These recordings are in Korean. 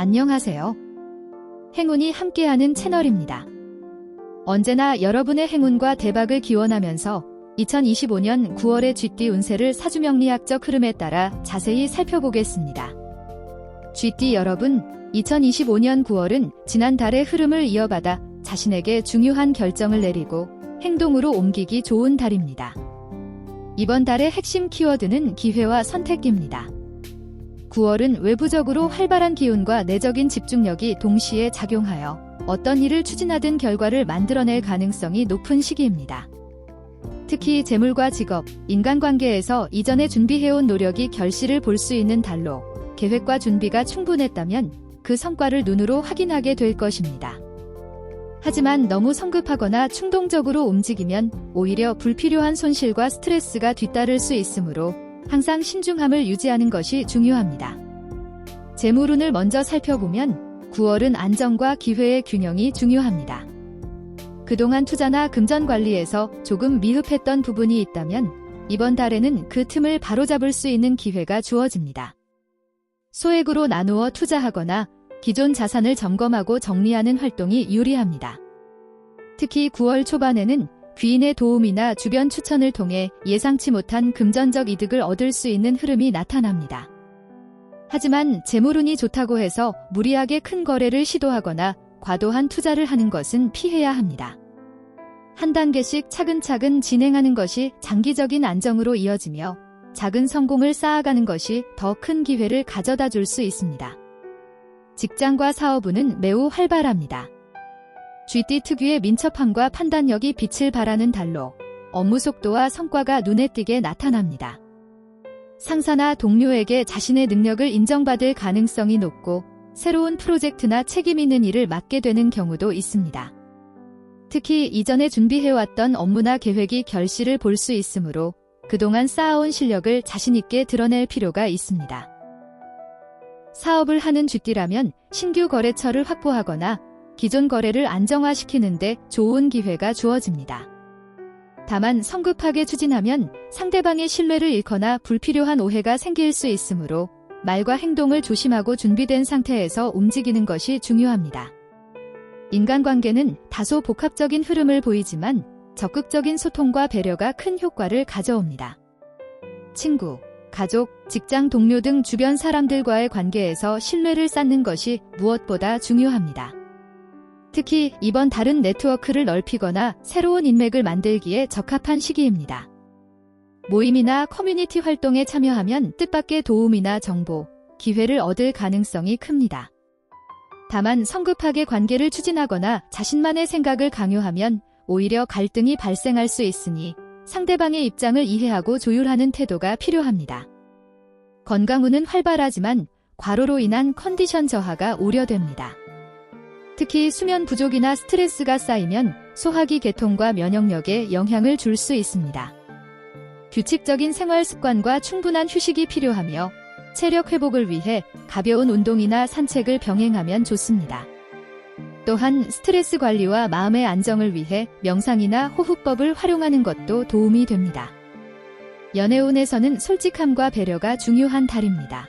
안녕하세요. 행운이 함께하는 채널입니다. 언제나 여러분의 행운과 대박을 기원하면서 2025년 9월의 쥐띠 운세를 사주명리학적 흐름에 따라 자세히 살펴보겠습니다. 쥐띠 여러분, 2025년 9월은 지난달의 흐름을 이어받아 자신에게 중요한 결정을 내리고 행동으로 옮기기 좋은 달입니다. 이번 달의 핵심 키워드는 기회와 선택입니다. 9월은 외부적으로 활발한 기운과 내적인 집중력이 동시에 작용하여 어떤 일을 추진하든 결과를 만들어낼 가능성이 높은 시기입니다. 특히 재물과 직업, 인간관계에서 이전에 준비해온 노력이 결실을 볼 수 있는 달로 계획과 준비가 충분했다면 그 성과를 눈으로 확인하게 될 것입니다. 하지만 너무 성급하거나 충동적으로 움직이면 오히려 불필요한 손실과 스트레스가 뒤따를 수 있으므로 항상 신중함을 유지하는 것이 중요합니다. 재물운을 먼저 살펴보면 9월은 안정과 기회의 균형이 중요합니다. 그동안 투자나 금전 관리에서 조금 미흡했던 부분이 있다면 이번 달에는 그 틈을 바로잡을 수 있는 기회가 주어집니다. 소액으로 나누어 투자하거나 기존 자산을 점검하고 정리하는 활동이 유리합니다. 특히 9월 초반에는 귀인의 도움이나 주변 추천을 통해 예상치 못한 금전적 이득을 얻을 수 있는 흐름이 나타납니다. 하지만 재물운이 좋다고 해서 무리하게 큰 거래를 시도하거나 과도한 투자를 하는 것은 피해야 합니다. 한 단계씩 차근차근 진행하는 것이 장기적인 안정으로 이어지며 작은 성공을 쌓아가는 것이 더 큰 기회를 가져다 줄 수 있습니다. 직장과 사업운은 매우 활발합니다. 쥐띠 특유의 민첩함과 판단력이 빛을 발하는 달로 업무 속도와 성과가 눈에 띄게 나타납니다. 상사나 동료에게 자신의 능력을 인정받을 가능성이 높고 새로운 프로젝트나 책임 있는 일을 맡게 되는 경우도 있습니다. 특히 이전에 준비해왔던 업무나 계획이 결실을 볼 수 있으므로 그동안 쌓아온 실력을 자신있게 드러낼 필요가 있습니다. 사업을 하는 쥐띠라면 신규 거래처를 확보하거나 기존 거래를 안정화시키는데 좋은 기회가 주어집니다. 다만 성급하게 추진하면 상대방의 신뢰를 잃거나 불필요한 오해가 생길 수 있으므로 말과 행동을 조심하고 준비된 상태에서 움직이는 것이 중요합니다. 인간관계는 다소 복합적인 흐름을 보이지만 적극적인 소통과 배려가 큰 효과를 가져옵니다. 친구, 가족, 직장 동료 등 주변 사람들과의 관계에서 신뢰를 쌓는 것이 무엇보다 중요합니다. 특히 이번 달은 네트워크를 넓히거나 새로운 인맥을 만들기에 적합한 시기입니다. 모임이나 커뮤니티 활동에 참여하면 뜻밖의 도움이나 정보, 기회를 얻을 가능성이 큽니다. 다만 성급하게 관계를 추진하거나 자신만의 생각을 강요하면 오히려 갈등이 발생할 수 있으니 상대방의 입장을 이해하고 조율하는 태도가 필요합니다. 건강운은 활발하지만 과로로 인한 컨디션 저하가 우려됩니다. 특히 수면 부족이나 스트레스가 쌓이면 소화기 계통과 면역력에 영향을 줄 수 있습니다. 규칙적인 생활 습관과 충분한 휴식이 필요하며 체력 회복을 위해 가벼운 운동이나 산책을 병행하면 좋습니다. 또한 스트레스 관리와 마음의 안정을 위해 명상이나 호흡법을 활용하는 것도 도움이 됩니다. 연애운에서는 솔직함과 배려가 중요한 달입니다.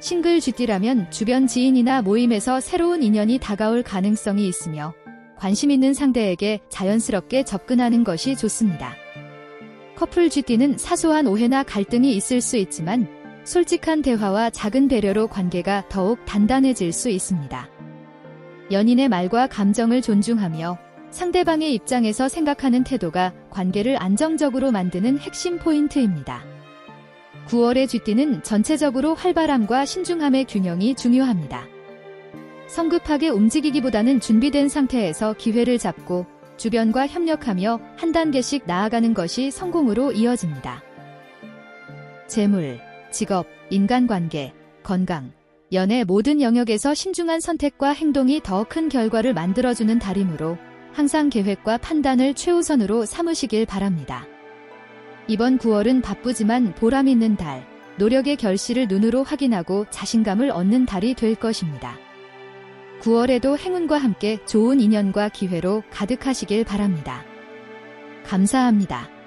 싱글 쥐띠라면 주변 지인이나 모임에서 새로운 인연이 다가올 가능성이 있으며 관심 있는 상대에게 자연스럽게 접근하는 것이 좋습니다. 커플 쥐띠는 사소한 오해나 갈등이 있을 수 있지만 솔직한 대화와 작은 배려로 관계가 더욱 단단해질 수 있습니다. 연인의 말과 감정을 존중하며 상대방의 입장에서 생각하는 태도가 관계를 안정적으로 만드는 핵심 포인트입니다. 9월의 쥐띠는 전체적으로 활발함과 신중함의 균형이 중요합니다. 성급하게 움직이기보다는 준비된 상태에서 기회를 잡고 주변과 협력하며 한 단계씩 나아가는 것이 성공으로 이어집니다. 재물, 직업, 인간관계, 건강, 연애 모든 영역에서 신중한 선택과 행동이 더 큰 결과를 만들어주는 달이므로 항상 계획과 판단을 최우선으로 삼으시길 바랍니다. 이번 9월은 바쁘지만 보람 있는 달, 노력의 결실을 눈으로 확인하고 자신감을 얻는 달이 될 것입니다. 9월에도 행운과 함께 좋은 인연과 기회로 가득하시길 바랍니다. 감사합니다.